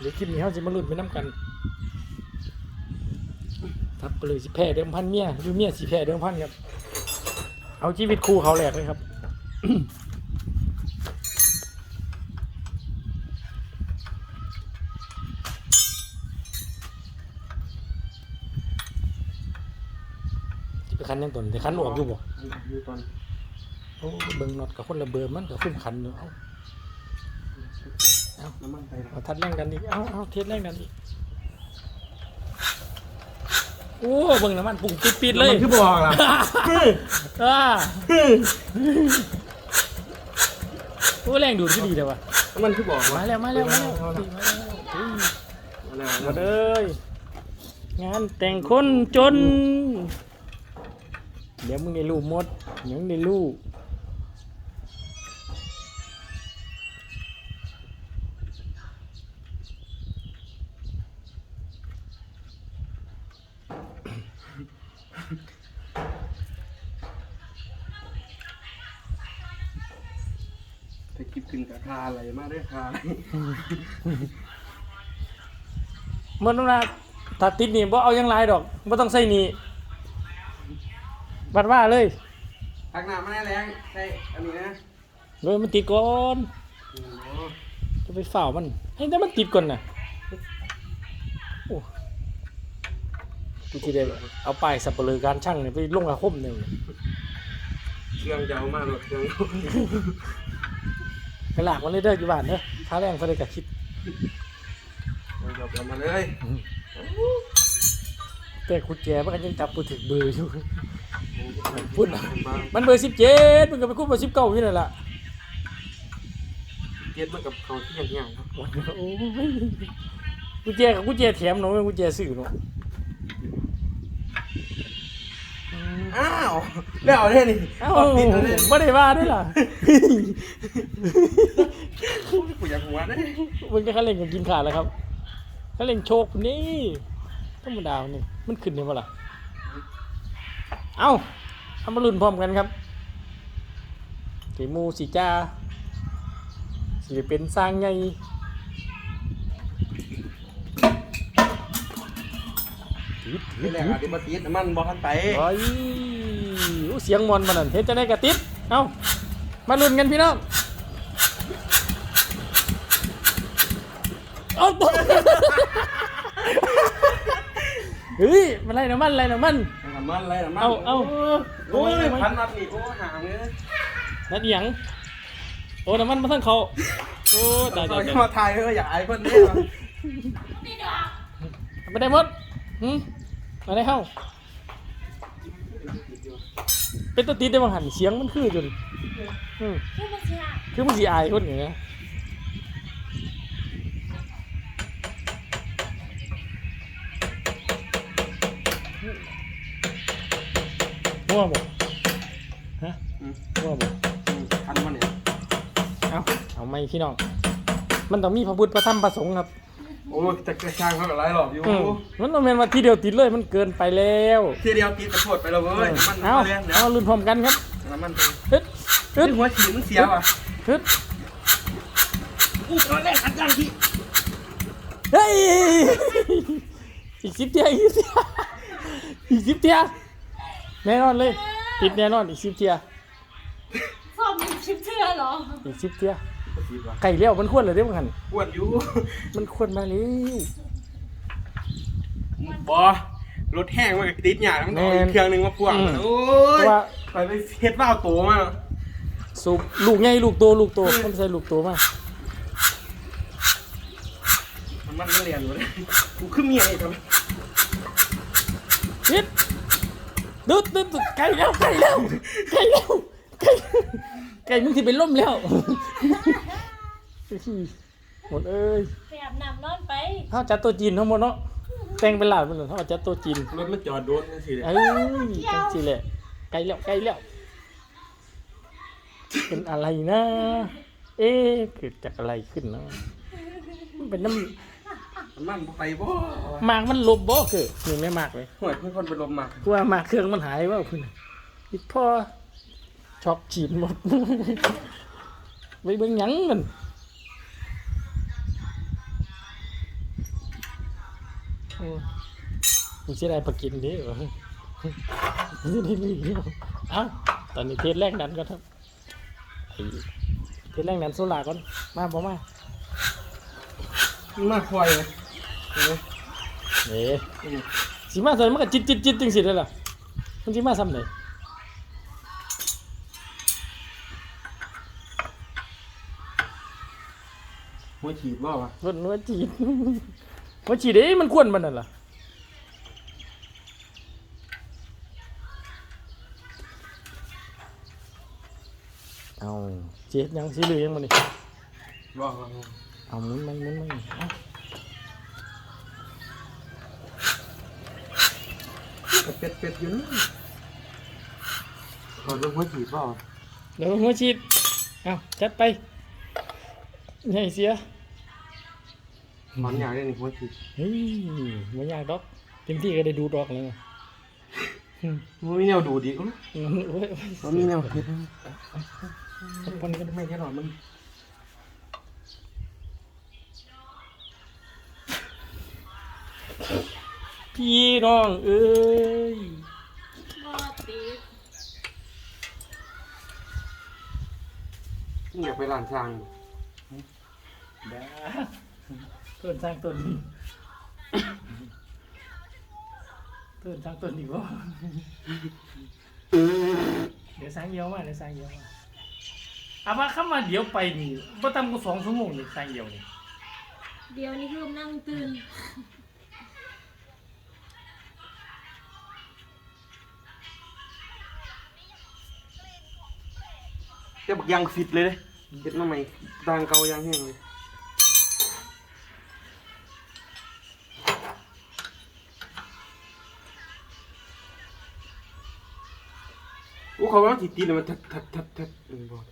เดี๋ยวคลิปนี้เขาจะมาลุ้นไปน้ำกันครับก็เลยสิแพ้เดิมพันเมียหรือเมียสิแพ้เดิมพันครับ เอาชีวิตคู่เขาแหลกเลยครับจะไปคันยังตนแต่คันออกอยู่บ่อยู่ตอนโอ้เบิ่งน็อตกับคนละเบอร์มันกับคุ้มคันอยู่ เอาน้ำมันไปแล้วเอาทัดแรงกันอีก เอาเอาเทสแรงกันอีก โอ้เบิ่งน้ำมันปุ่งปิดๆเลย มันคือบอกล่ะอ่าโอ้แรงดูดที่ดีเลยวะน้ำมันคือบอกมาแล้วมาแล้วมาแล้วมาแล้วอุ้ยมาแล้วมาเลยงานแต่งคนจน เดี๋ยวมึงได้รู้หมดเดี๋ยวมึงได้รู้ ไปกิบกินกับคาอะไรมาด้วยคาเมื่อนั้นนะถ้าติดนี่บ่เอาอยังไรดอกบ่ต้องใส่หนี่บัดว่าเลยตักน้ำมาแน่แรงใช่อันนี้นะเลยมันติดก่อนโอ้โหจะไปฝ่ามันให้แต่มันติดก่อนน่ะโอ้ กูที่ได้เอาป้ายสับเปลือการช่างเนี่ยไปลงอาคมเนี่ยเครื่องยาวมากเลยเครื่องกระลากมันเลยเด้ออยู่บ้านเด้อค่าแรงเขาเลยกะคิดเราเอามาเลยแต่กุญแจมันก็ยังจับกูถึงเบอร์อยู่พูดนะมามันเบอร์สิบเจ็ดมันก็ไปคุ้มเบอร์สิบเก้าอยู่นั่นแหละเย็ดมากับเขาที่อย่างเงี้ยครับโอ้ยกุญแจกับกุญแจแถมเนาะไม่กุญแจซื้อเนาะ อ้าวแล้วเอาเนี่ยนี่เอ้าติดแล้วเนี่ยไม่ได้ว่าด้วยล่ะ กูอยากหัวนะมันก็คันเร่งกับกินขาดแล้วครับคันเร่งโชคนี่ธรรมดานี่มันขึ้นเนี่ยมาล่ะเอ้าทำมาลุ้นพร้อมกันครับสีมูสีจ้าสีเป็นสร้างไง นี่แหละอาทิตย์มาติดน้ำมันบอกทันไปโอ้ยอู้เสียงมอนมันนั่นเฮ็ดจะได้กระติบเอ้ามาลุ้นกันพี่น้องเอาตัวเฮ้ยมันไรน้ำมันไรน้ำมันน้ำมันอะไรน้ำมันเอาเอาโอ้ยโอ้ยพันนัดนี่โอ้หางเลยนั่นอีหยังโอ้น้ำมันมาทั้งเขาโอ้ตายตายเขาตายมาทายเอออยากไอ้คนนี้วะไม่ได้หมดหืม มาได้เข้าเป็นตัวติดได้บางหันเสียงมันคือจนอืมคือมันสิฮะคือมันสีอายคนอย่างเงี้ยมั่วบ่ฮะอืมมั่วบ่พันมันเนี่ยเอาเอาไม่พี่น้อง มันต้องมีพระพุทธพระธรรมพระสงฆ์ครับ โอ้ยจะกระช่างเขากับไรหรอกอยู่อืมมันต้องเป็นว่าทีเดียวติดเลยมันเกินไปแล้วทีเดียวตีกระโดดไปแล้วเว้ยน้ำมันเอามาเรียนเดี๋ยวเอาลุ้นพร้อมกันครับน้ำมันไปฮึดฮึเฮ้ดยหัวฉีดมันเสียว่ะฮึดอู้ตอนแรกอัดยังที่เฮ้ยอีกสิบเทียอีกสิบเทียอีกสิบเทียแน่นอนเลยติดแน่นอนอีกสิบเทียสอบมีคลิปเชื่อเหรออีกสิบเทีย ฉีดว่ะไก่เลี้ยวมันควรเลยเด้อมันหันอ้วนอยู่ มันควรมาแล้วบอรถแห้งมันก็ติดหยาแล้วมันเอาอีกเครื่องหนึงมาพ่วงโอ้เพยราะว่าไปไปเฮ็ดว่าวโตมาสูบลูกใหญ่ลูกโตลูกโตมันใส่ลูกโตมามันมันเรียนอยู่เลยกูขึ้นเมียอีกครับนิดดึดดึดดึดไก่แล้วไก่แล้วไก่แล้วไก่ไก่มึงที่เป็นล่มแล้ว หมดเอ้ยไปอาบน้ำนอนไปเขาจัดตัวจีนทั้งหมดเนาะแต่งเป็นหลาดเป็นหลาดเขาจัดตัวจีนรถมันจอดโดนจังซี่เลยเอ้ยจังสิแหละไกลแล้วไกลแล้วเป็นอะไรนะ เอ๊ะเกิดจากอะไรขึ้นเนาะมันเป็นน้มันไปบ่ำหมากมันลบบ่เกิดนี่ไม่มากเลยห่วยเพื่อนคนไปลมมากลัวหมากเครื่องมันหายว่าคุณอีกพ่อช็อกฉีดหมดไปเบิ่งหยังมัน มมึงเสียดายปลากินดิเหรอนี่นี่นี่เอ้าตอนนี้เทสแรกดันก่อนครับไอ้เทสแรกดันโซลาก่อนมาบ่มามาคอยเลยเออเอ๊ะสิมาตอนมันก็จิตจิตจิตจังสิได้ล่ะมันสิมาซ้ำไหนหัวฉีดว่าวะมันว่าจีด ว่าจีดเอ้ยมันควรมันนั่นล่ะเอาเจ็ดยังสิเหลือยังมันนี่ว่าวะเอาหมุนมันหมุนมันเอาแต่เป็ดเป็ดอยู่นะขอเรื่องหัวฉีดว่าวะเดี๋ยวหัวฉีดเอาจัดไปใหญ่เสีย มันอยากได้ในหัวฉีดเฮ้ยไม่ยากดอกเต็มที่ก็ได้ดูดอกแล้วนะมันมีแนวดูดีก็นะอืมโอ้ยโอ้ยมันมีแนวเผ็ดคนก็ไม่แค่หน่อยมันพี่น้องเอ้ยบอติดอยากไปร้านช้างบ้า ต้นสร้างต้นนี้ต้นสร้างต้นดีกว่าเดี๋ยวสร้างเดียวมาเดี๋ยวสร้างเดียวมาเอาว่าเข้ามาเดี๋ยวไปนี่บ่ต่ำกว่าสองชั่วโมงนี่สร้างเดียวนี่เดี๋ยวนี้คือนั่งตื่นแต่บักยางฟิตเลยเลยเห็ดมาใหม่ดางเกายางแห้งเลย เขาว่าติดตีนมันทัดทัดทัดทัดเออบอก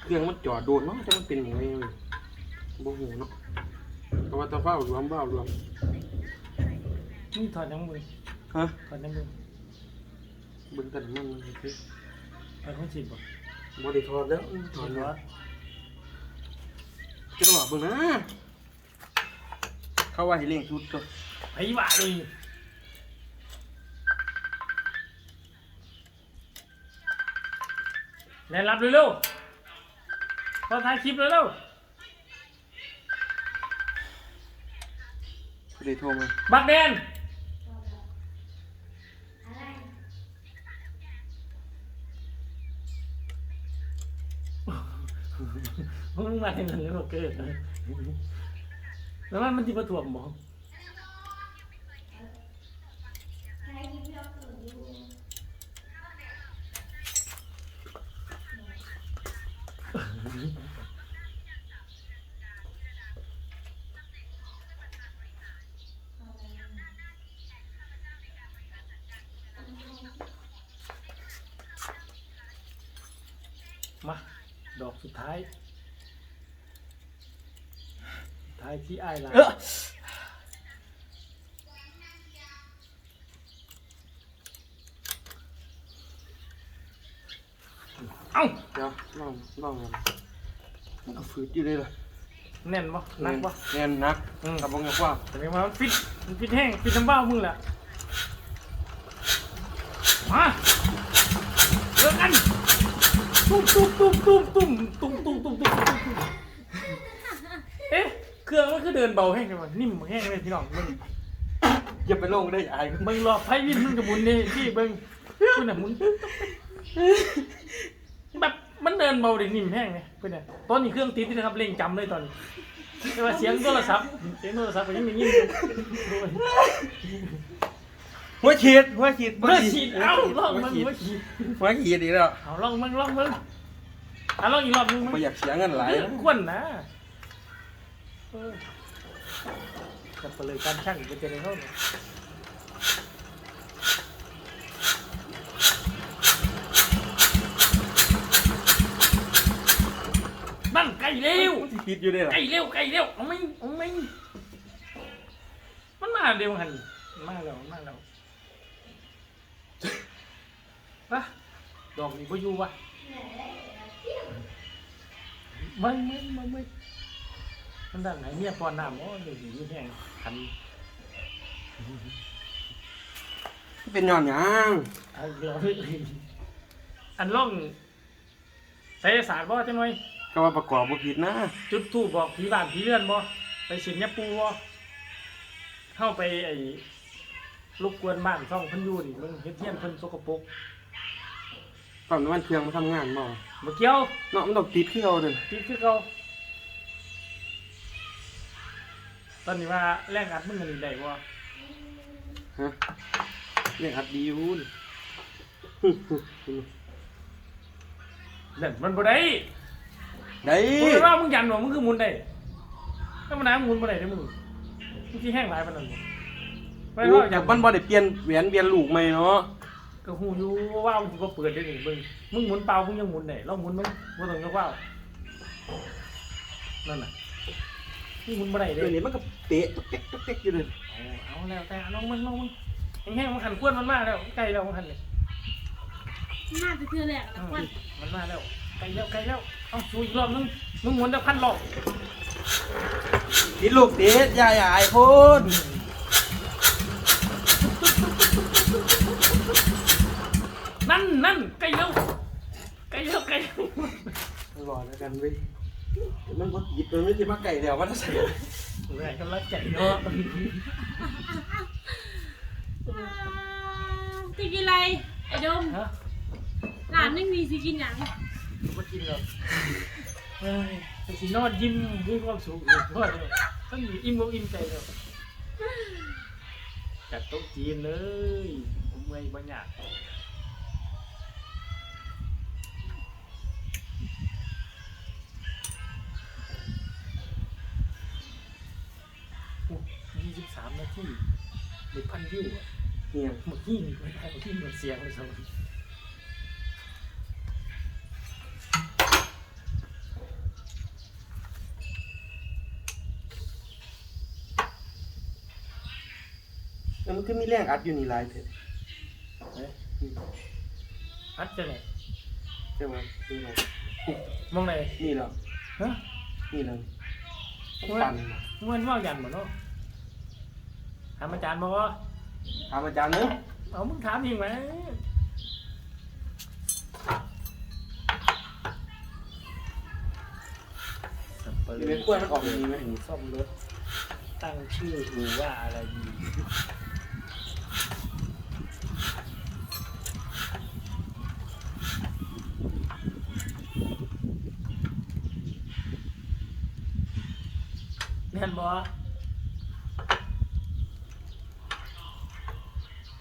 เครื่องมันจอดโดนเนาะแต่มันเป็นอย่างไรเลยบ่หูเนาะเพราะว่าตะเฝ้ารวมเฝ้ารวมนี่ถอดยังมือฮะถอดยังมือบิ่งกันมันมันคือถอดหัวฉีดบ่บ่ได้ถอดแล้วถอดแล้วจะบอกเบิ่งนะ เขาว่าให้เร่งชุดก็ไอ้บ้าเลยแล่นรับเร็วๆพอถ่ายคลิปเร็วได้โทรมาๆบักแดนมึงมาเห็นมันแล้วเกิดนะ แล้วมันมันที่ประถ่วมบ่มา ดอกสุดท้ายสุดท้ายที่ไอ้ายลาเออเอ้าเดี๋ยวลองลองกันมันก็ฝืดอยู่เลยล่ะแน่นบ่หนักบ่แน่นนักอืมกับบ่งกว่าแต่ไม่มามันฟิตมันฟิตแห้งฟิตน้ำเบ้ามึงแหละมา เครื่องมันคือเดินเบาแห้งจังวะนิ่มแห้งเลยพี่น้องมึงอย่าไปลงได้อายมึงรอไฟวินมึงกับหมุนนี่พี่เบิ้งคุณน่ะหมุนแบบมันเดินเบาดินิ่มแห้งเลยเพื่อนน่ะตอนนี้เครื่องติดนะครับเร่งจำเลยตอนนี้แต่ว่าเสียงโทรศัพท์เสียงโทรศัพท์ก็ยังไม่ยินเลยโอ้ยหัวฉีดหัวฉีดเมื่อฉีดเอ้าลองหัวมึงฉีดเมื่อฉีดหัวฉีดอีกแล้วเอาลองมึงลองมึงอะลองอีกรอบมึงมึงบ่อยากเสียเงินหลายนะควรนะ เออจะไปเลยการช่างเป็นจะได้เท่าไหร่นั่นไก่เร็วมันสิปิดอยู่เลยล่ะไก่เร็วไก่เร็วเอาไม่เอาไม่มันมาเร็วหันมาแล้วมาแล้วปะดอกนี้พออยู่วะเนี่ยไม่ไม่ไม่ไม่มันดังไหนเมียปอนน้ำโอ้ยอยู่ดีแห้งคันเป็นย้อนหยังเอาอีกแล้วอันล่องใส่สารบ่จังหน่อยก็ว่าประกอบบ่ผิดนะจุดทูบบอกผีบ้านผีเรือนบ่ไปสิงยาปูบ่เข้าไปไอ้รบกวนบ้านช่องเพันอยูนี่มึงเฮ็ดเฮียนเพิ่นสกปรกตอนนั้นเครื่องมาทำงานบ่บ่เกี่ยวเนาะมันต้องติดคือเอาเด้อ ติดคือเก่า ตอนนี้ว่าแรงอัดมึงอันนี้ได้บ่ฮะเรียกอัดดีอยู่นี่เล่นมันบ่ได้ได้มึงว่ามึงยันบ่มึงคือหมุนได้ธรรมดามึงหมุนบ่ได้เด้อมึงมึงสิแห้งหลายปานนั้นบ่ไม่โอ้ว่าอยากมันบ่ได้เปลี่ยนแหวนเปลี่ยนลูกใหม่เนาะก็ฮู้อยู่ว่ามึงก็เปิดได้นี่เบิ่งมึงหมุนเปล่ามึงยังหมุนได้ลองหมุนมึงบ่ต้องยกว่าวนั่นน่ะ มึงหมุนบ่ได้เด้เดี๋ยวนี้มันก็เตะตุ๊กเต๊กตุ๊กเต๊กอยู่เลยเอาเอาแล้วแต่ลองมันลองมันแห้งๆมันขันควนมันมาแล้วใกล้แล้วมันขันเลยน่าจะเทื่อแหละนะควันมันมาแล้วใกล้แล้วใกล้แล้วเอาสู้อีกรอบนึงมึงหมุนแต่พันรอบติดลูกติดอย่าอย่าไอ้คนนั่นนั่นใกล้แล้วใกล้แล้วใกล้แล้วรอแล้วกันเว้ยเดี๋ยว มันบ่ติดมันไม่สิมาไก่แล้วมันจะใส่แรงกำลังใจเนาะจะกินอะไรไอ้ดมฮะหลานนึงมีสิกินหยังมากินแล้วเฮ้ยไปสินอนยิ้มมีความสุขเลยเพราะว่าต้องมีอิ่มอกอิ่มใจแล้วจัดโต๊ะจีนเลย ทีหนึ่งพันวิวอะเนี่ยเมื่อกี้นี่ไม่ได้เมื่อกี้หมดเสียงเลยสมัยแล้วมันก็มีแรงอัดอยู่นี่หลายเถอะเอ๊ะอัดจะไหนใช่ไหมนี่เรามองไหนนี่เราฮะนี่เราปั่นมาเงินว่ายันหมดเนาะ ถามอาจารย์บอกว่าถามอาจารย์เนอะเอามึงถามยิงไหมสับปะรมีเป็นกล้วยมันออกอย่างนี้ไหมซ่อมรถตั้งชื่อหรือว่าอะไรดีแม่นบ่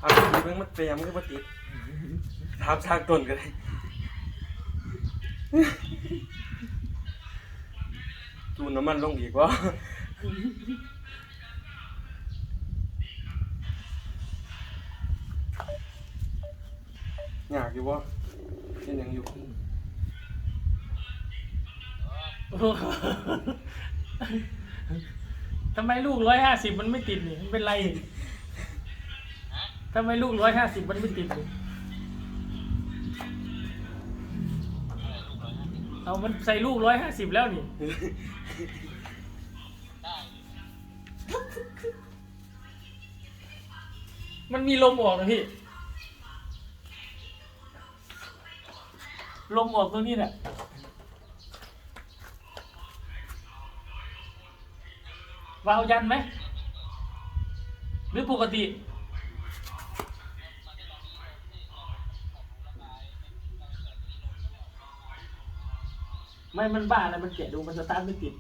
ถามดี เบิ่งมันเปรียมันก็บ่ติดถามทางต้นก็ได้จูนน้ำมันลงอีกวะอยากอยู่วะเป็นยังอยู่ทำไมลูกร้อยห้าสิบมันไม่ติดนี่มันเป็นไร ทำไมลูกร้อยห้าสิบมันไม่ติดนี่เอามันใส่ลูกร้อยห้าสิบแล้วนี่ มันมีลมออกนะพี่ ลมออกตรงนี้แหละวาวยันไหม หรือปกติ ไม่มันบ้าอะไรมันแกะดูมันสตาร์ทไม่ติด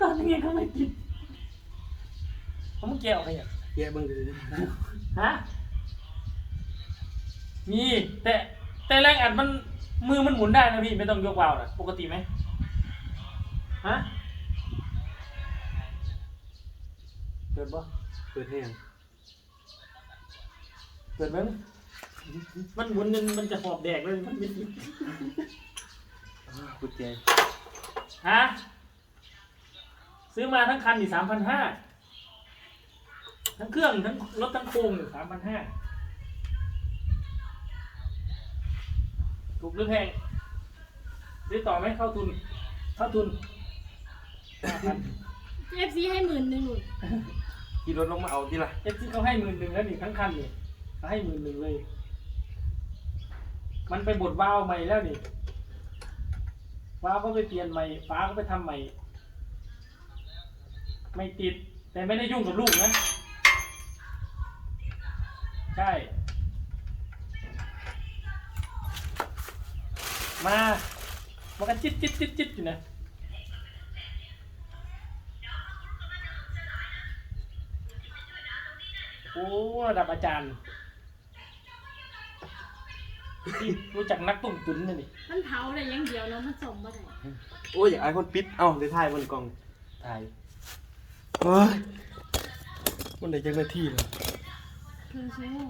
ตอนนี้ก็ไม่ติดเพราะมันแกะออกไปอะแย่เบิ่งเลยฮะมีแต่แต่แรงอัดมันมือมันหมุนได้นะพี่ไม่ต้องยกวาล์วนะปกติไหมฮะเกิดปะเปิดให้ยังเกิดมั้งมันหมุนจนมันจะหอบแดกเลยมันไม่ติด กุญแจฮะซื้อมาทั้งคันอยู่สามพันห้าทั้งเครื่องทั้งรถทั้งโครงสามพันห้าถูกหรือแพงซื้อต่อไหมเข้าทุนเท่าทุนห้าพันเอฟซีให้หมื่นหนึ่งหนุนขี่รถลงมาเอาที่ละเอฟซีเขาให้หมื่นหนึ่งแล้วนี่ทั้งคันนี่เขาให้หมื่นหนึ่งเลย มันไปบดวาล์วใหม่แล้วนี่ วาก็ไปเปลี่ยนใหม่ฟ้าก็ไปทำใหม่ ไม่ติด แต่ไม่ได้ยุ่งกับลูกนะ ใช่ มามันก็จิตจิตจิตจิตอยู่นะโอ้ระดับอาจารย์ ที่รู้จักนักตุ่มตุนนี่นี่มันเผาอะไรอย่างเดียวเนาะมันสมบ่ได้โอ้ยอยากไอคนปิด เอ้าได้ถ่ายบนกล่องถ่ายเฮ้ยมันได้จังนาทีเลย คือชั่วโมง